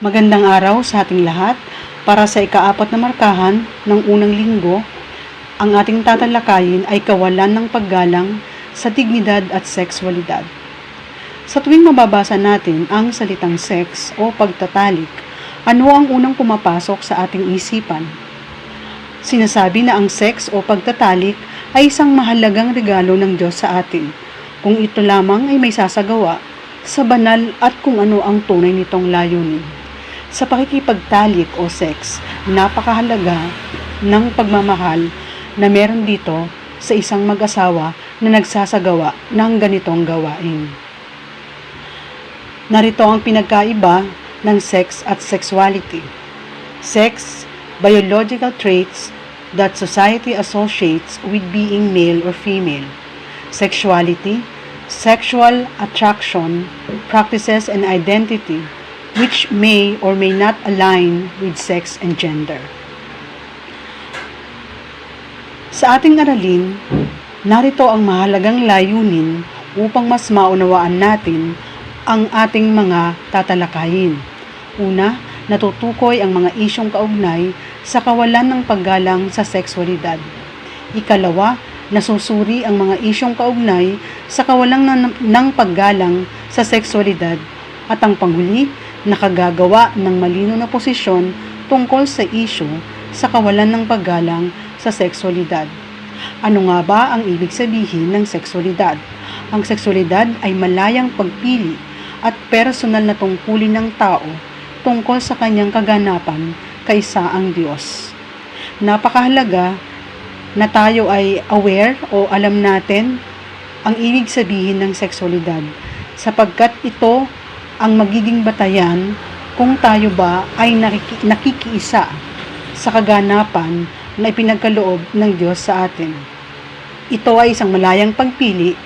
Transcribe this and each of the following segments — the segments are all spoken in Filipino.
Magandang araw sa ating lahat. Para sa ikaapat na markahan ng unang linggo, ang ating tatalakayin ay kawalan ng paggalang sa dignidad at sexualidad. Sa tuwing mababasa natin ang salitang sex o pagtatalik, ano ang unang pumapasok sa ating isipan? Sinasabi na ang sex o pagtatalik ay isang mahalagang regalo ng Diyos sa atin, kung ito lamang ay may sasagawa sa banal at kung ano ang tunay nitong layunin. Sa pakikipagtalik o sex, napakahalaga ng pagmamahal na meron dito sa isang mag-asawa na nagsasagawa ng ganitong gawain. Narito ang pinagkaiba ng sex at sexuality. Sex, biological traits that society associates with being male or female. Sexuality, sexual attraction, practices and identity which may or may not align with sex and gender. Sa ating aralin, narito ang mahalagang layunin upang mas maunawaan natin ang ating mga tatalakayin. Una, natutukoy ang mga isyong kaugnay sa kawalan ng paggalang sa sexualidad. Ikalawa, nasusuri ang mga isyong kaugnay sa kawalan ng, ng paggalang sa sexualidad. At ang panghuli, nakagagawa ng malino na posisyon tungkol sa isyu sa kawalan ng paggalang sa sexualidad. Ano nga ba ang ibig sabihin ng sexualidad? Ang sexualidad ay malayang pagpili at personal na tungkulin ng tao tungkol sa kanyang kaganapan kaysa ang Diyos. Napakahalaga na tayo ay aware o alam natin ang ibig sabihin ng sexualidad sapagkat ito ang magiging batayan kung tayo ba ay nakiki- nakikiisa sa kaganapan na ipinagkaloob ng Diyos sa atin. Ito ay isang malayang pagpili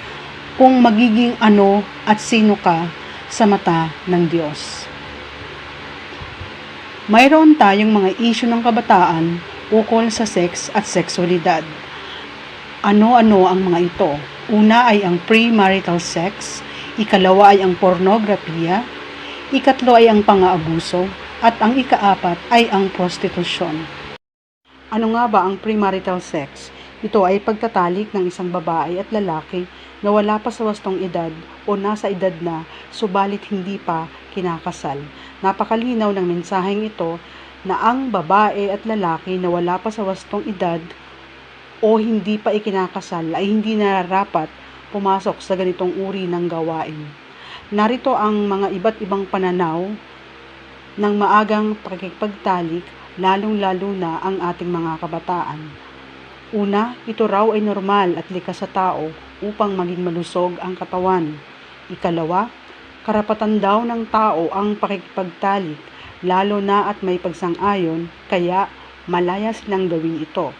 kung magiging ano at sino ka sa mata ng Diyos. Mayroon tayong mga isyu ng kabataan ukol sa sex at sexualidad. Ano-ano ang mga ito? Una ay ang premarital sex, ikalawa ay ang pornografiya, ikatlo ay ang pang-aabuso, at ang ikaapat ay ang prostitusyon. Ano nga ba ang premarital sex? Ito ay pagtatalik ng isang babae at lalaki na wala pa sa wastong edad o nasa edad na subalit hindi pa kinakasal. Napakalinaw ng mensaheng ito na ang babae at lalaki na wala pa sa wastong edad o hindi pa ikinakasal ay hindi nararapat pumasok sa ganitong uri ng gawain. Narito ang mga iba't ibang pananaw ng maagang pakikipagtalik lalong-lalo na ang ating mga kabataan. Una, ito raw ay normal at likas sa tao upang maging malusog ang katawan. Ikalawa, karapatan daw ng tao ang pakikipagtalik lalo na at may pagsang-ayon kaya malaya silang gawin ito.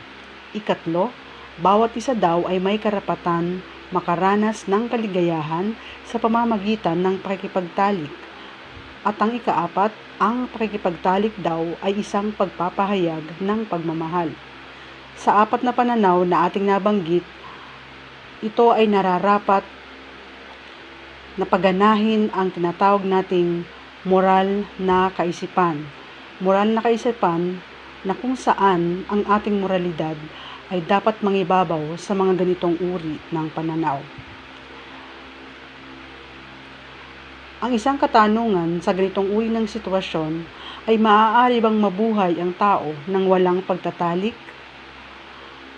Ikatlo, bawat isa daw ay may karapatan makaranas ng kaligayahan sa pamamagitan ng pakikipagtalik. At ang ikaapat, ang pakikipagtalik daw ay isang pagpapahayag ng pagmamahal. Sa apat na pananaw na ating nabanggit, ito ay nararapat na paganahin ang tinatawag nating moral na kaisipan. Moral na kaisipan na kung saan ang ating moralidad ay dapat mangibabaw sa mga ganitong uri ng pananaw. Ang isang katanungan sa ganitong uri ng sitwasyon ay maaari bang mabuhay ang tao nang walang pagtatalik?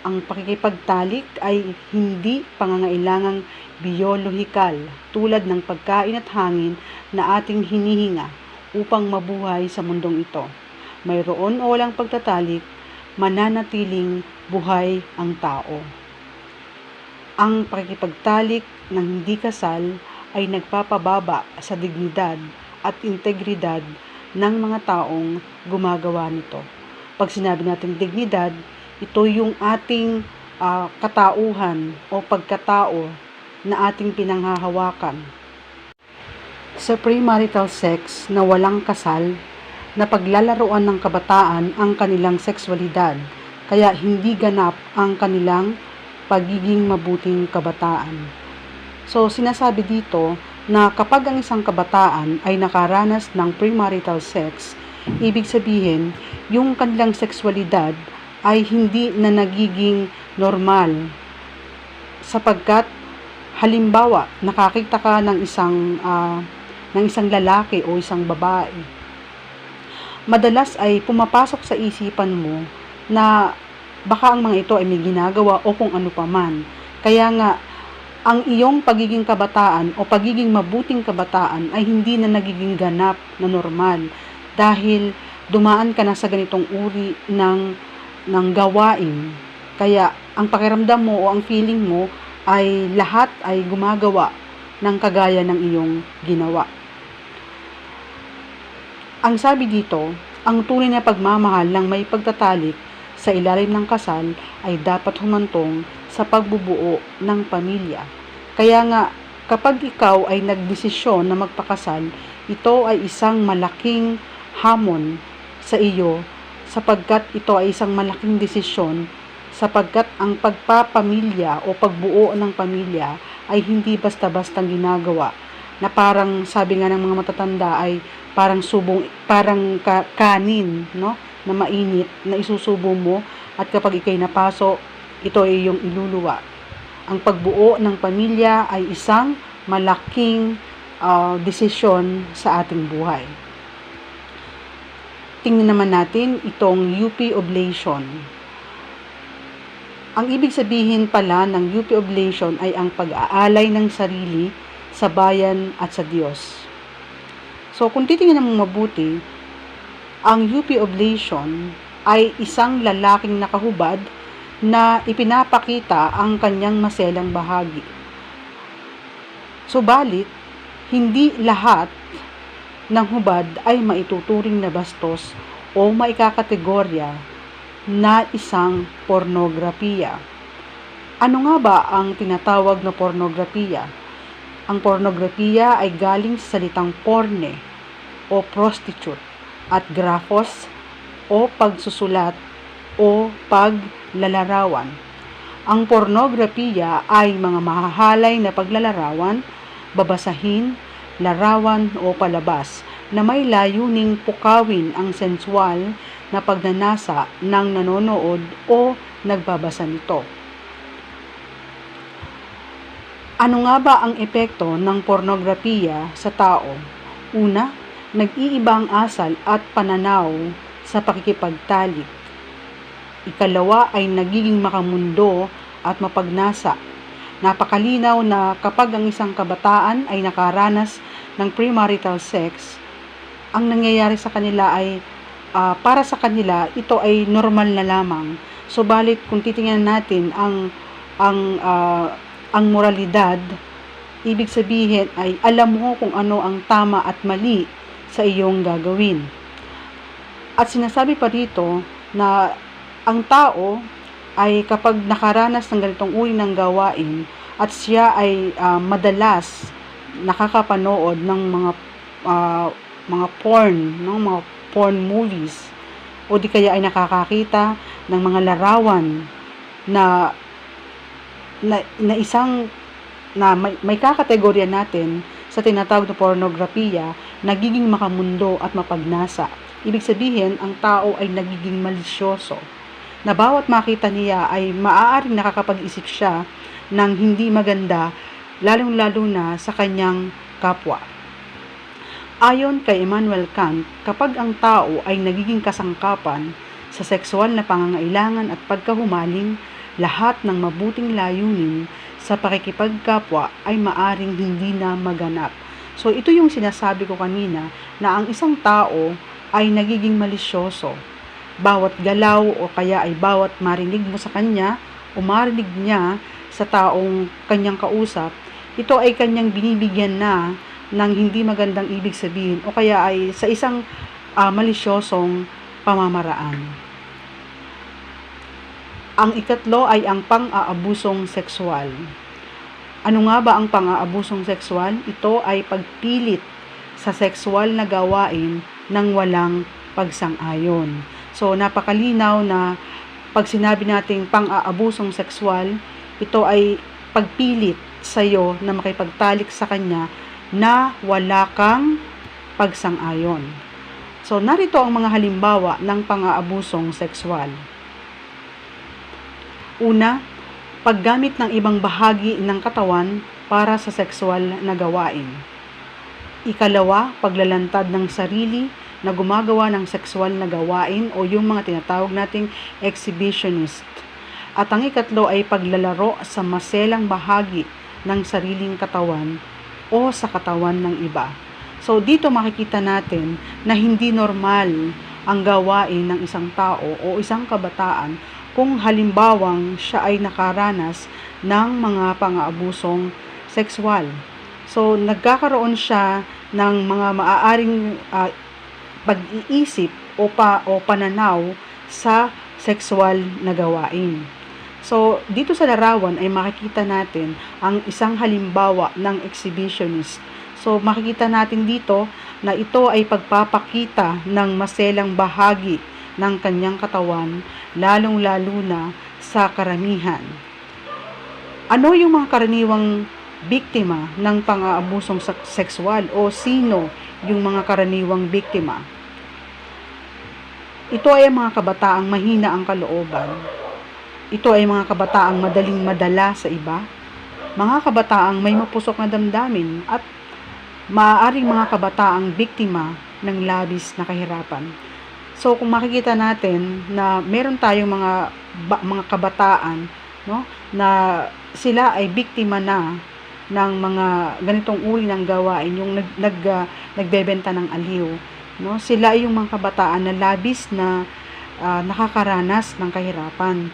Ang pakikipagtalik ay hindi pangangailangang biolohikal tulad ng pagkain at hangin na ating hinihinga upang mabuhay sa mundong ito. Mayroon o walang pagtatalik, mananatiling buhay ang tao. Ang pakikipagtalik ng hindi kasal ay nagpapababa sa dignidad at integridad ng mga taong gumagawa nito. Pag sinabi natin dignidad, ito yung ating ah, katauhan o pagkatao na ating pinanghahawakan. Sa premarital sex na walang kasal, na paglalaroan ng kabataan ang kanilang sexualidad, kaya hindi ganap ang kanilang pagiging mabuting kabataan. So, sinasabi dito na kapag ang isang kabataan ay nakaranas ng premarital sex, ibig sabihin, yung kanilang sexualidad ay hindi na nagiging normal sapagkat halimbawa nakakita ka ng isang ah, ng isang lalaki o isang babae madalas ay pumapasok sa isipan mo na baka ang mga ito ay may ginagawa o kung ano paman. Kaya nga, ang iyong pagiging kabataan o pagiging mabuting kabataan ay hindi na nagiging ganap na normal dahil dumaan ka na sa ganitong uri ng, ng gawain. Kaya ang pakiramdam mo o ang feeling mo ay lahat ay gumagawa ng kagaya ng iyong ginawa. Ang sabi dito, ang tunay na pagmamahal ng may pagtatalik sa ilalim ng kasal ay dapat humantong sa pagbubuo ng pamilya. Kaya nga, kapag ikaw ay nagdesisyon na magpakasal, ito ay isang malaking hamon sa iyo sapagkat ito ay isang malaking desisyon sapagkat ang pagpapamilya o pagbuo ng pamilya ay hindi basta-bastang ginagawa na parang sabi nga ng mga matatanda ay parang subong parang ka, kanin no? Na mainit na isusubo mo. At kapag ikay napaso ito ay yung iluluwa. Ang pagbuo ng pamilya ay isang malaking uh, desisyon sa ating buhay. Tingnan naman natin itong UP oblation. Ang ibig sabihin pala ng UP oblation ay ang pag-aalay ng sarili sa bayan at sa Diyos. So, kung titingnan mo mabuti, ang UP oblation ay isang lalaking nakahubad na ipinapakita ang kanyang maselang bahagi. Subalit, hindi lahat ng hubad ay maituturing na bastos o maikakategorya na isang pornografiya. Ano nga ba ang tinatawag na pornografiya? Ang pornografiya ay galing sa salitang porne o prostitute at graphos o pagsusulat o paglalarawan. Ang pornografiya ay mga mahahalay na paglalarawan, babasahin, larawan o palabas na may layuning pukawin ang sensual na pagnanasa ng nanonood o nagbabasa nito. Ano nga ba ang epekto ng pornografiya sa tao? Una, nag-iiba ang asal at pananaw sa pakikipagtalik. Ikalawa ay nagiging makamundo at mapagnasa. Napakalinaw na kapag ang isang kabataan ay nakaranas ng premarital sex, ang nangyayari sa kanila ay uh, para sa kanila ito ay normal na lamang. Subalit kung titingnan natin ang ang uh, ang moralidad, ibig sabihin ay alam mo kung ano ang tama at mali sa iyong gagawin. At sinasabi pa rito na ang tao ay kapag nakaranas ng ganitong uri ng gawain at siya ay uh, madalas nakakapanood ng mga uh, mga porn, ng mga porn movies o di kaya ay nakakakita ng mga larawan na na, na isang na may, may kakategorya natin sa tinatawag na pornografiya, nagiging makamundo at mapagnasa. Ibig sabihin, ang tao ay nagiging malisyoso. Na bawat makita niya ay maaaring nakakapag-isip siya ng hindi maganda, lalong-lalo na sa kanyang kapwa. Ayon kay Immanuel Kant, kapag ang tao ay nagiging kasangkapan sa sexual na pangangailangan at pagkahumaling, lahat ng mabuting layunin sa pakikipagkapwa ay maaring hindi na maganap. So ito yung sinasabi ko kanina na ang isang tao ay nagiging malisyoso. Bawat galaw o kaya ay bawat marinig mo sa kanya o marinig niya sa taong kanyang kausap, ito ay kanyang binibigyan na ng hindi magandang ibig sabihin o kaya ay sa isang uh, malisyosong pamamaraan. Ang ikatlo ay ang pang-aabusong sexual. Ano nga ba ang pang-aabusong sexual? Ito ay pagpilit sa sexual na gawain ng walang pagsang-ayon. So, napakalinaw na pag sinabi nating pang-aabusong sexual, ito ay pagpilit sa iyo na makipagtalik sa kanya na wala kang pagsang-ayon. So, narito ang mga halimbawa ng pang-aabusong sexual. Una, paggamit ng ibang bahagi ng katawan para sa sexual na gawain. Ikalawa, paglalantad ng sarili na gumagawa ng sexual na gawain o yung mga tinatawag nating exhibitionist. At ang ikatlo ay paglalaro sa maselang bahagi ng sariling katawan o sa katawan ng iba. So dito makikita natin na hindi normal ang gawain ng isang tao o isang kabataan kung halimbawang siya ay nakaranas ng mga pang-aabusong sexual. So nagkakaroon siya ng mga maaaring uh, pag-iisip o pa o pananaw sa sexual na gawain. So, dito sa larawan ay makikita natin ang isang halimbawa ng exhibitionist. So, makikita natin dito na ito ay pagpapakita ng maselang bahagi ng kanyang katawan, lalong-lalo na sa karamihan. Ano yung mga karaniwang biktima ng pang-aabusong sexual o sino yung mga karaniwang biktima? Ito ay mga kabataang mahina ang kalooban. Ito ay mga kabataang madaling madala sa iba. Mga kabataang may mapusok na damdamin at maaaring mga kabataang biktima ng labis na kahirapan. So kung makikita natin na meron tayong mga mga kabataan no na sila ay biktima na ng mga ganitong uri ng gawain yung nag, nag uh, nagbebenta ng aliw no sila yung mga kabataan na labis na uh, nakakaranas ng kahirapan.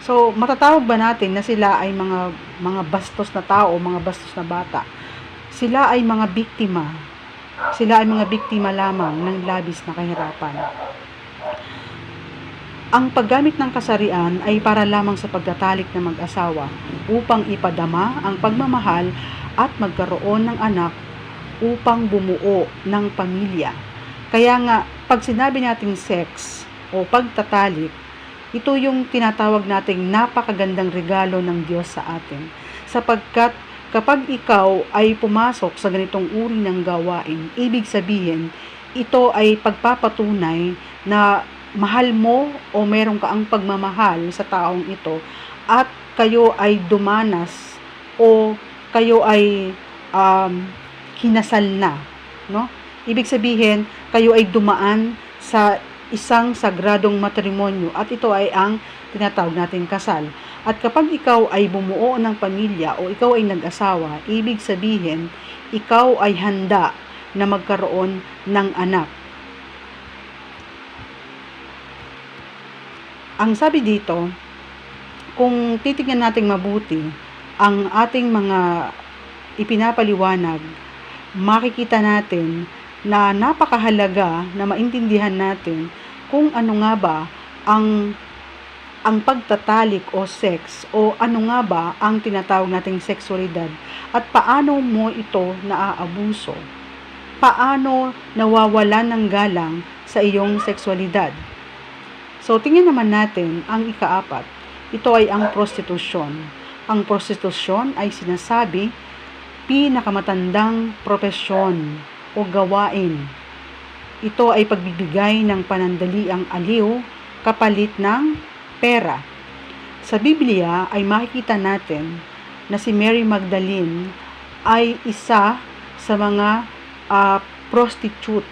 So matatawag ba natin na sila ay mga mga bastos na tao mga bastos na bata? Sila ay mga biktima sila ay mga biktima lamang ng labis na kahirapan ang paggamit ng kasarian ay para lamang sa pagtatalik ng mag-asawa upang ipadama ang pagmamahal at magkaroon ng anak upang bumuo ng pamilya. Kaya nga, pag sinabi nating sex o pagtatalik, ito yung tinatawag nating napakagandang regalo ng Diyos sa atin. Sapagkat kapag ikaw ay pumasok sa ganitong uri ng gawain, ibig sabihin, ito ay pagpapatunay na mahal mo o meron ka ang pagmamahal sa taong ito at kayo ay dumanas o kayo ay um, kinasal na, no? Ibig sabihin, kayo ay dumaan sa isang sagradong matrimonyo at ito ay ang tinatawag natin kasal. At kapag ikaw ay bumuo ng pamilya o ikaw ay nag-asawa, ibig sabihin, ikaw ay handa na magkaroon ng anak. Ang sabi dito, kung titingnan natin mabuti, ang ating mga ipinapaliwanag, makikita natin na napakahalaga na maintindihan natin kung ano nga ba ang ang pagtatalik o sex o ano nga ba ang tinatawag nating sexualidad at paano mo ito naaabuso. Paano nawawalan ng galang sa iyong sexualidad. So, tingnan naman natin ang ikaapat. Ito ay ang prostitusyon. Ang prostitusyon ay sinasabi pinakamatandang propesyon o gawain. Ito ay pagbibigay ng panandaliang aliw kapalit ng pera. Sa Biblia ay makikita natin na si Mary Magdalene ay isa sa mga uh, prostitute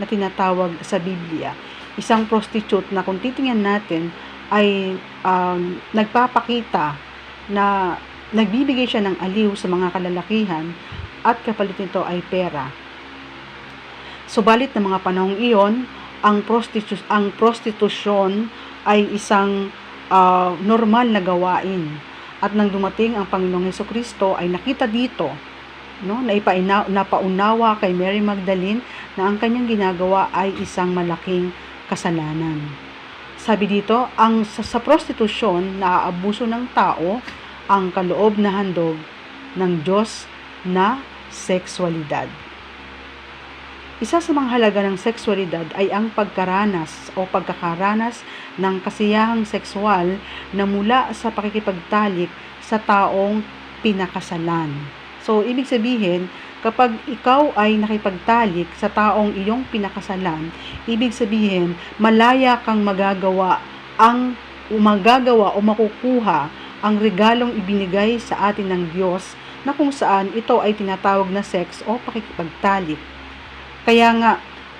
na tinatawag sa Biblia. Isang prostitute na kung titingnan natin ay um, nagpapakita na nagbibigay siya ng aliw sa mga kalalakihan at kapalit nito ay pera. Subalit ng mga panahong iyon, ang, prostitu- ang prostitusyon ay isang uh, normal na gawain. At nang dumating ang Panginoong Heso Kristo ay nakita dito no, na ipaina, napaunawa kay Mary Magdalene na ang kanyang ginagawa ay isang malaking kasalanan. Sabi dito, ang sa, sa prostitusyon na aabuso ng tao ang kaloob na handog ng Diyos na sexualidad. Isa sa mga halaga ng sexualidad ay ang pagkaranas o pagkakaranas ng kasiyahang sexual na mula sa pakikipagtalik sa taong pinakasalan. So, ibig sabihin, Kapag ikaw ay nakipagtalik sa taong iyong pinakasalan, ibig sabihin, malaya kang magagawa ang magagawa o makukuha ang regalong ibinigay sa atin ng Diyos na kung saan ito ay tinatawag na sex o pakikipagtalik. Kaya nga,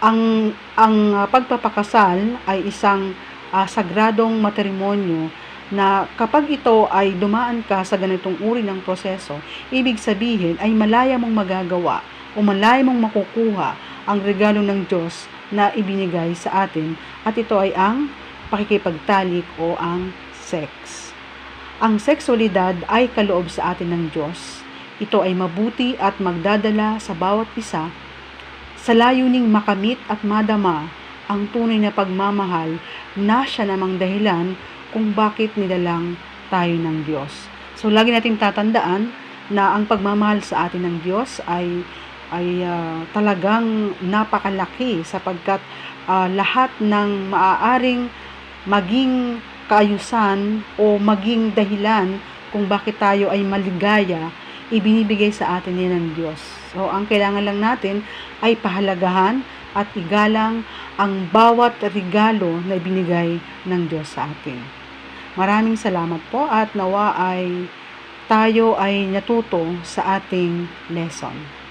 ang, ang ah, pagpapakasal ay isang ah, sagradong matrimonyo na kapag ito ay dumaan ka sa ganitong uri ng proseso, ibig sabihin ay malaya mong magagawa o malaya mong makukuha ang regalo ng Diyos na ibinigay sa atin at ito ay ang pakikipagtalik o ang sex. Ang sexualidad ay kaloob sa atin ng Diyos. Ito ay mabuti at magdadala sa bawat isa sa layuning makamit at madama ang tunay na pagmamahal na siya namang dahilan kung bakit nilalang tayo ng Diyos. So lagi nating tatandaan na ang pagmamahal sa atin ng Diyos ay ay ah, talagang napakalaki sapagkat ah, lahat ng maaaring maging kaayusan o maging dahilan kung bakit tayo ay maligaya, ibinibigay sa atin yan ng Diyos. So, ang kailangan lang natin ay pahalagahan at igalang ang bawat regalo na ibinigay ng Diyos sa atin. Maraming salamat po at nawa ay tayo ay natuto sa ating lesson.